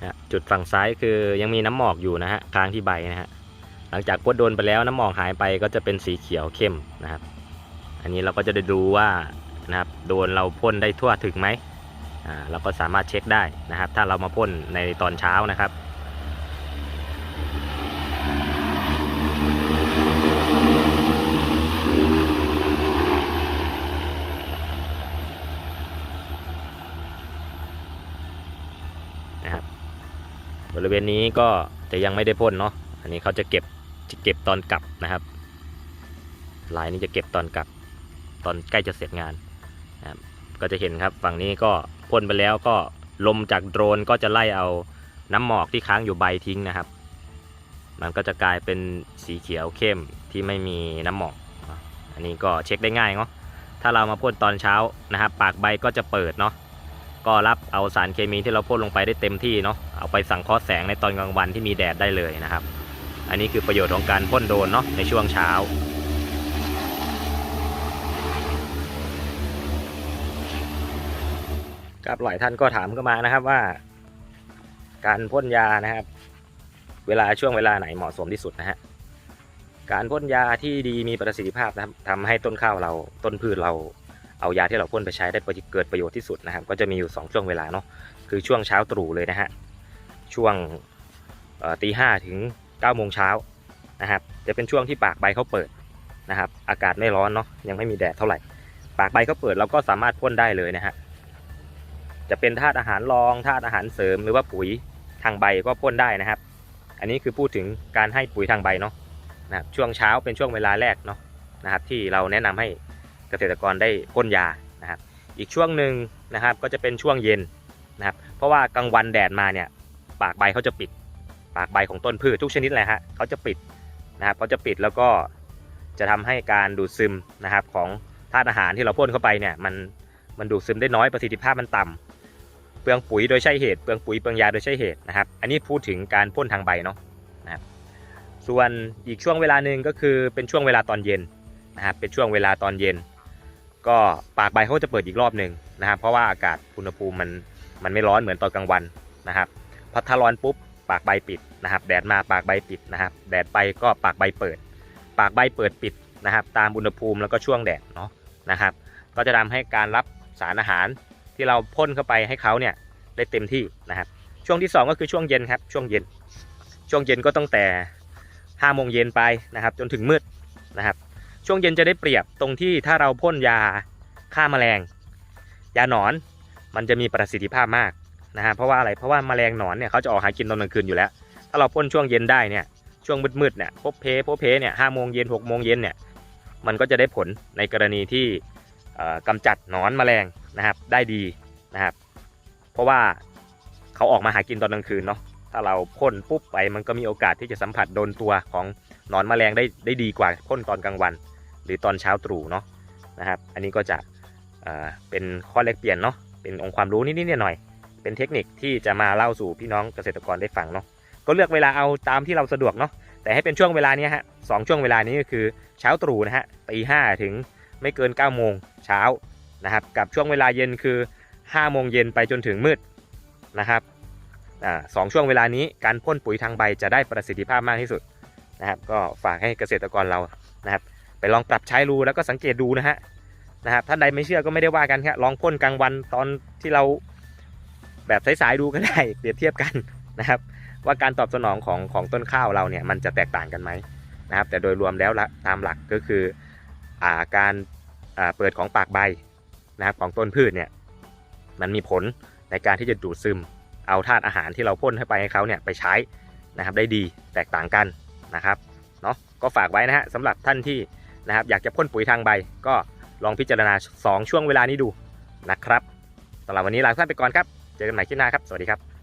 นะจุดฝั่งซ้ายคือยังมีน้ำหมอกอยู่นะฮะค้างที่ใบนะฮะหลังจากพ่นโดนไปแล้วน้ำหมอกหายไปก็จะเป็นสีเขียวเข้มนะครับ อันนี้เราก็จะได้ดูว่านะครับโดนเราพ่นได้ทั่วถึงไหมอ่าเราก็สามารถเช็คได้นะครับ ถ้าเรามาพ่นในตอนเช้านะครับ บริเวณนี้ก็จะยังไม่ได้พ่นเนาะอันนี้เขาจะเก็บจะเก็บตอนกลับนะครับ ลายนี้จะเก็บตอนกลับ ตอนใกล้จะเสร็จงานนะครับก็จะเห็นครับฝั่งนี้ก็พ่นไปแล้วก็ลมจากโดรนก็จะไล่เอาน้ำหมอกที่ค้างอยู่ใบทิ้งนะครับ มันก็จะกลายเป็นสีเขียวเข้มที่ไม่มีน้ำหมอก อันนี้ก็เช็คได้ง่ายเนาะถ้าเรามาพ่นตอนเช้านะครับ ปากใบก็จะเปิดเนาะ ก็รับเอาสารเคมีที่เราพ่นลงไปได้เต็มที่เนาะเอาไปสังเคราะห์แสงในตอนกลางวันที่มีแดดได้เลยนะครับ อันนี้คือประโยชน์ของการพ่นโดนเนาะในช่วงเช้าครับหลายท่านก็ถามเข้ามานะครับว่า การพ่นยานะครับ เวลาช่วงเวลาไหนเหมาะสมที่สุดนะฮะการพ่นยาที่ดีมีประสิทธิภาพนะครับทำให้ต้นข้าวเราต้นพืชเรา เอายาที่เราพ่นไปใช้ได้เกิดประโยชน์ที่สุดนะครับ ก็จะมีอยู่ 2 ช่วงเวลาเนาะคือช่วงเช้าตรู่เลยนะฮะช่วงตีห้าถึง9ก้าโมงเช้านะครับ จะเป็นช่วงที่ปากใบเขาเปิดนะครับ อากาศไม่ร้อนเนาะยังไม่มีแดดเท่าไหร่ ปากใบเขาเปิดเราก็สามารถพ่นได้เลยนะฮะจะเป็นธาตุอาหารรองธาตุอาหารเสริมหรือว่าปุ๋ยทางใบก็พ่นได้นะครับ อันนี้คือพูดถึงการให้ปุ๋ยทางใบเนาะนะครับช่วงเช้าเป็นช่วงเวลาแรกเนาะนะครับ ที่เราแนะนำให้ เกษตรกรได้พ่นยานะครับ อีกช่วงหนึ่งนะครับก็จะเป็นช่วงเย็นนะครับ เพราะว่ากลางวันแดดมาเนี่ยปากใบเขาจะปิด ปากใบของต้นพืชทุกชนิดเลยฮะเขาจะปิดนะครับเขาจะปิดแล้วก็จะทำให้การดูดซึมนะครับของธาตุอาหารที่เราพ่นเข้าไปเนี่ยมันมันดูดซึมได้น้อยประสิทธิภาพมันต่ำเปลืองปุ๋ยโดยใช่เหตุเปลืองปุ๋ยเปลืองยาโดยใช่เหตุนะครับ อันนี้พูดถึงการพ่นทางใบเนาะนะครับส่วนอีกช่วงเวลาหนึ่งก็คือเป็นช่วงเวลาตอนเย็นนะครับเป็นช่วงเวลาตอนเย็น ก็ปากใบเขาจะเปิดอีกรอบหนึ่งนะครับ เพราะว่าอากาศอุณหภูมิมันมันไม่ร้อนเหมือนตอนกลางวันนะครับพอถ้าร้อนปุ๊บปากใบปิดนะครับ แดดมาปากใบปิดนะครับ แดดไปก็ปากใบเปิด ปากใบเปิดปิดนะครับ ตามอุณหภูมิแล้วก็ช่วงแดดเนาะนะครับ ก็จะทำให้การรับสารอาหารที่เราพ่นเข้าไปให้เขาเนี่ยได้เต็มที่นะครับ ช่วงที่สองก็คือช่วงเย็นครับช่วงเย็น ช่วงเย็นก็ตั้งแต่5โมงเย็นไปนะครับ จนถึงมืด ช่วงเย็นจะได้เปรียบตรงที่ถ้าเราพ่นยาฆ่าแมลง ยาหนอนมันจะมีประสิทธิภาพมากนะฮะเพราะว่าอะไรเพราะว่าแมลงหนอนเนี่ยเขาจะออกหากินตอนกลางคืนอยู่แล้ว ถ้าเราพ่นช่วงเย็นได้เนี่ยช่วงมืดๆเนี่ยพบเพพบเพเนี่ยห้าโมงเย็นหกโมงเย็นเนี่ยมันก็จะได้ผลในกรณีที่เอ่อกำจัดหนอนแมลงนะครับได้ดีนะครับ เพราะว่าเขาออกมาหากินตอนกลางคืนเนาะถ้าเราพ่นปุ๊บไปมันก็มีโอกาสที่จะสัมผัสโดนตัวของหนอนแมลงได้ได้ดีกว่าพ่นตอนกลางวัน หรือตอนเช้าตรู่เนาะนะครับ อันนี้ก็จะเเป็นข้อแลกเปลี่ยนเนาะเป็นองค์ความรู้นิดๆหน่อยๆเป็นเทคนิคที่จะมาเล่าสู่พี่น้องเกษตรกรได้ฟังเนาะก็เลือกเวลาเอาตามที่เราสะดวกเนาะแต่ให้เป็นช่วงเวลานี้ฮะสองช่วงเวลานี้ก็คือเช้าตรู่นะฮะตีห้าถึงไม่เกิน9ก้าโมงเช้านะครับกับช่วงเวลาเย็นคือ5้าโมงเย็นไปจนถึงมืดนะครับอสองช่วงเวลานี้การพ่นปุ๋ยทางใบจะได้ประสิทธิภาพมากที่สุดนะครับ ก็ฝากให้เกษตรกรเรานะครับ ลองปรับใช้ดูแล้วก็สังเกตดูนะฮะนะครับท่านใดไม่เชื่อก็ไม่ได้ว่ากันครับลองพ่นกลางวันตอนที่เราแบบสายๆดูก็ได้เปรียบเทียบกันนะครับ ว่าการตอบสนองของของต้นข้าวเราเนี่ยมันจะแตกต่างกันไหมนะครับ แต่โดยรวมแล้วตามหลักก็คืออ่าการอ่าเปิดของปากใบนะครับของต้นพืชเนี่ยมันมีผลในการที่จะดูดซึม เอาธาตุอาหารที่เราพ่นให้ไปให้เขาเนี่ยไปใช้นะครับได้ดีแตกต่างกันนะครับเนาะก็ฝากไว้นะฮะสำหรับท่านที่ นะครับ อยากจะพ่นปุ๋ยทางใบ ก็ลองพิจารณา 2 ช่วงเวลานี้ดูนะครับสำหรับวันนี้ลาท่านไปก่อนครับ เจอกันใหม่คลิปหน้าครับ สวัสดีครับ